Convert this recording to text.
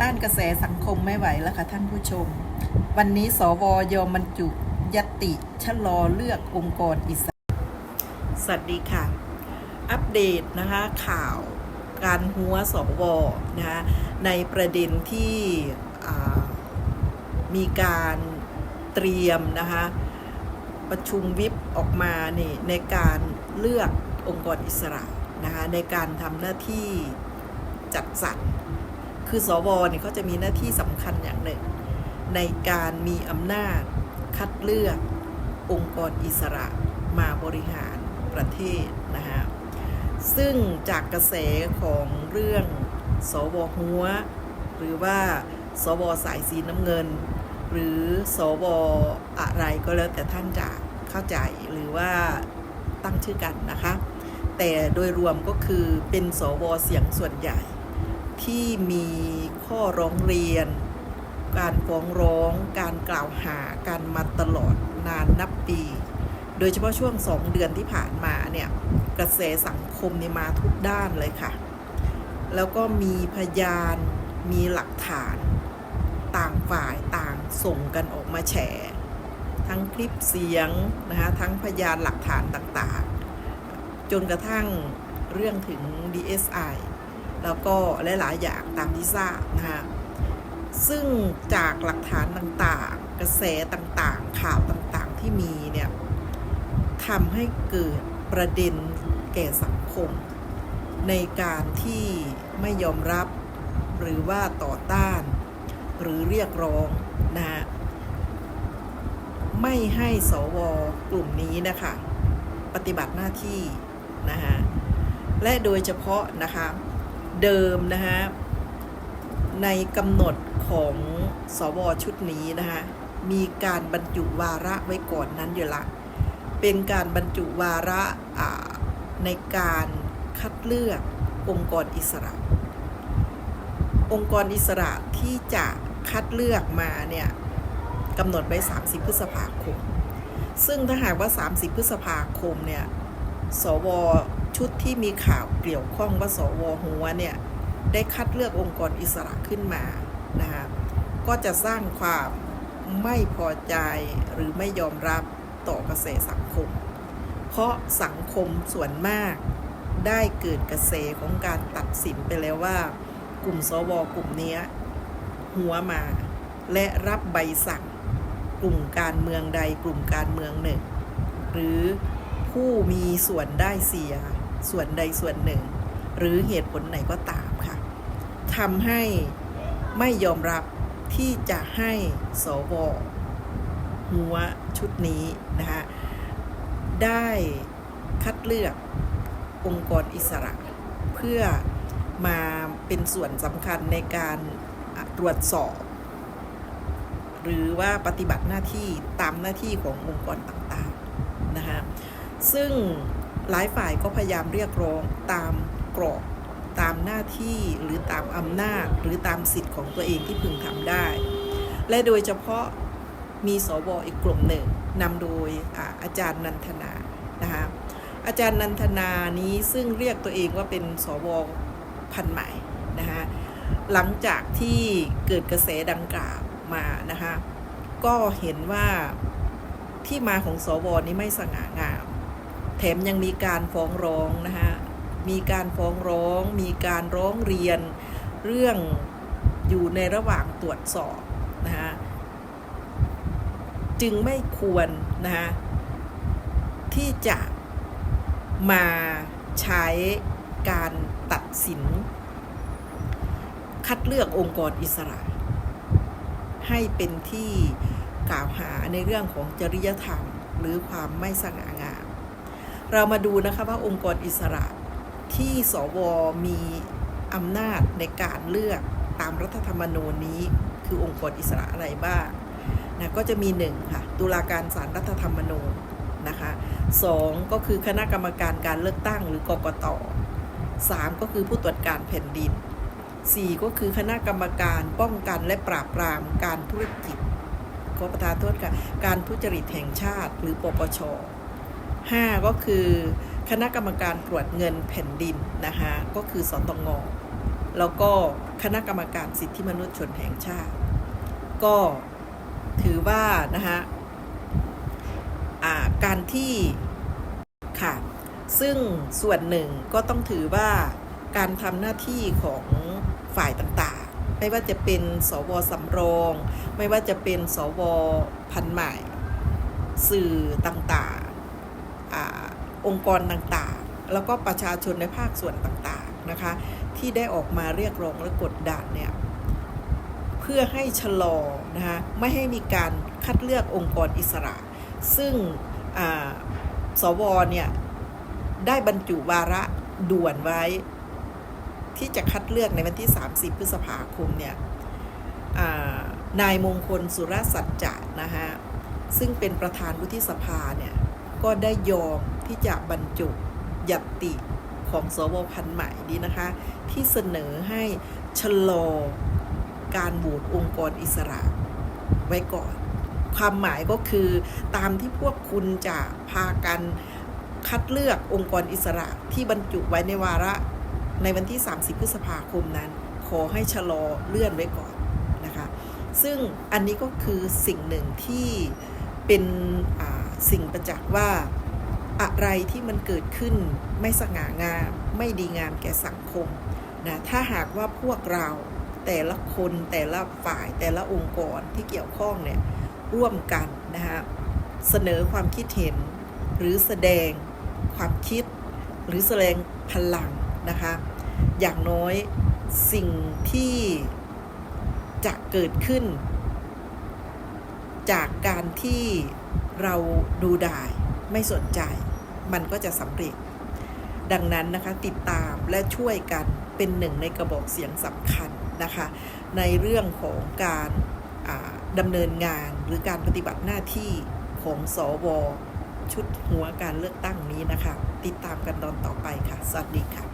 ต้านกระแสสังคมไม่ไหวแล้วค่ะท่านผู้ชม วันนี้สวยอมบรรจุยติชะลอเลือกองค์กรอิสระสวัสดีค่ะ อัปเดตนะคะข่าวการหัวสวนะคะในประเด็นที่มีการเตรียมนะคะประชุมวิปออกมานี่ในการเลือกองค์กรอิสระนะคะในการทำหน้าที่จัดสรร คือสวเนี่ยเขาจะมีหน้าที่สำคัญอย่างหนึ่ง ในการมีอำนาจคัดเลือกองค์กรอิสระมาบริหารประเทศนะคะซึ่งจากกระแสของเรื่องสวหัว หรือว่าสวสายสีน้ำเงิน หรือสวอะไรก็แล้วแต่ท่านจะเข้าใจหรือว่าตั้งชื่อกันนะคะ แต่โดยรวมก็คือเป็นสวเสียงส่วนใหญ่ ที่มีข้อร้องเรียน การฟ้องร้อง การกล่าวหาการมาตลอดนานนับปี โดยเฉพาะช่วงสองเดือนที่ผ่านมาเนี่ยกระแสสังคมนี่มาทุกด้านเลยค่ะ แล้วก็มีพยานมีหลักฐานต่างฝ่ายต่างส่งกันออกมาแฉ ทั้งคลิปเสียงนะคะทั้งพยานหลักฐานต่างๆ จนกระทั่งเรื่องถึง DSI แล้วก็หลายๆอย่างตามที่ทราบนะคะซึ่งจากหลักฐานต่างๆ กระแสต่างๆ ข่าวต่างๆที่มีเนี่ยทำให้เกิดประเด็นแก่สังคม ในการที่ไม่ยอมรับหรือว่าต่อต้าน หรือเรียกร้องนะฮะไม่ให้สวกลุ่มนี้นะคะ ปฏิบัติหน้าที่นะฮะและโดยเฉพาะนะคะ เดิมนะฮะในกำหนดของสวชุดนี้นะคะมีการบรรจุวาระไว้ก่อนนั้นอยู่ละ เป็นการบรรจุวาระาในการคัดเลือกองค์กรอิสระ องค์กรอิสระที่จะคัดเลือกมาเนี่ยกำหนดไว้ 30 พฤษภาคม ซึ่งถ้าหากว่า 30 พฤษภาคมเนี่ย สว ชุดที่มีข่าวเกี่ยวข้องว่าสวหัวเนี่ย ได้คัดเลือกองค์กรอิสระขึ้นมานะคะก็จะสร้างความไม่พอใจหรือไม่ยอมรับต่อกระแสสังคม เพราะสังคมส่วนมากได้เกิดกระแสของการตัดสินไปแล้วว่า กลุ่มสวกลุ่มนี้หัวมา และรับใบสั่ง กลุ่มการเมืองใดกลุ่มการเมืองหนึ่ง หรือผู้มีส่วนได้เสีย ส่วนใดส่วนหนึ่ง หรือเหตุผลไหนก็ตามค่ะทำให้ไม่ยอมรับที่จะให้สวหัวชุดนี้นะคะได้คัดเลือกองค์กรอิสระ เพื่อมาเป็นส่วนสำคัญในการตรวจสอบ หรือว่าปฏิบัติหน้าที่ตามหน้าที่ขององค์กรต่างๆนะคะซึ่ง หลายฝ่ายก็พยายามเรียกร้องตามกรอบตามหน้าที่หรือตามอำนาจหรือตามสิทธิ์ของตัวเองที่พึงทำได้ และโดยเฉพาะมีสวอีกกลุ่มหนึ่งนำโดยอาอาจารย์นันทนานะคะอาจารย์นันทนานี้ซึ่งเรียกตัวเองว่าเป็นสวพันใหม่นะคะหลังจากที่เกิดกระแสดังกล่าวมานะคะก็เห็นว่าที่มาของสวนี้ไม่สง่างาม แถมยังมีการฟ้องร้องนะคะมีการฟ้องร้อง มีการร้องเรียน เรื่องอยู่ในระหว่างตรวจสอบนะคะจึงไม่ควรนะคะที่จะมาใช้การตัดสิน คัดเลือกองค์กรอิสระ ให้เป็นที่กล่าวหาในเรื่องของจริยธรรม หรือความไม่สง่าง เรามาดูนะคะว่าองค์กรอิสระที่สวมีอำนาจในการเลือกตามรัฐธรรมนูญนี้ คือองค์กรอิสระอะไรบ้างนะก็จะมีหนึ่งค่ะตุลาการศาลรัฐธรรมนูญนะคะสองก็คือคณะกรรมการการเลือกตั้งหรือกกตสามก็คือผู้ตรวจการแผ่นดินสี่ก็คือคณะกรรมการป้องกันและปราบปรามการธุรกิจขอประทานโทษค่ะการทุจริตแห่งชาติหรือปปช 5 ก็คือคณะกรรมการตรวจเงินแผ่นดินนะคะก็คือสตงแล้วก็คณะกรรมการสิทธิมนุษยชนแห่งชาติ ก็ถือว่านะคะการที่ค่ะซึ่งส่วนหนึ่งก็ต้องถือว่าการทำหน้าที่ของฝ่ายต่างๆ ไม่ว่าจะเป็นสวสำรอง ไม่ว่าจะเป็นสวพันใหม่ สื่อต่างๆ อองค์กรต่างๆ แล้วก็ประชาชนในภาคส่วนต่างๆนะคะที่ได้ออกมาเรียกร้องและกดดันเนี่ยเพื่อให้ชะลอนะคะไม่ให้มีการคัดเลือกองค์กรอิสระ ซึ่งสวเนี่ยได้บรรจุวาระด่วนไว้ ที่จะคัดเลือกในวันที่ 30 พฤษภาคมเนี่ยนายมงคลสุรสัจจะนะฮะซึ่งเป็นประธานวุฒิสภาเนี่ย ก็ได้ยอมที่จะบรรจุยัตติของสวพันธ์ใหม่นี้นะคะ ที่เสนอให้ชะลอการโหวตองค์กรอิสระไว้ก่อน ความหมายก็คือตามที่พวกคุณจะพากันคัดเลือกองค์กรอิสระที่บรรจุไว้ในวาระในวันที่ 30 พฤษภาคมนั้น ขอให้ชะลอเลื่อนไว้ก่อนนะคะ ซึ่งอันนี้ก็คือสิ่งหนึ่งที่เป็นอ่า สิ่งประจักษ์ว่า อะไรที่มันเกิดขึ้นไม่สง่างาม ไม่ดีงามแก่สังคมนะถ้าหากว่าพวกเราแต่ละคนแต่ละฝ่ายแต่ละองค์กรที่เกี่ยวข้องเนี่ยร่วมกันนะคะเสนอความคิดเห็น หรือแสดงความคิด หรือแสดงพลังนะคะอย่างน้อยสิ่งที่จะเกิดขึ้น จากการที่ เราดูไดายไม่สนใจ มันก็จะสำเร็จ ดังนั้นนะคะติดตามและช่วยกันเป็นหนึ่งในกระบอกเสียงสำคัญนะคะ ในเรื่องของการดำเนินงานหรือการปฏิบัติหน้าที่ของสอวชุดหัวการเลือกตั้งนี้นะคะ ติดตามกันตอนต่อไปค่ะ สวัสดีค่ะ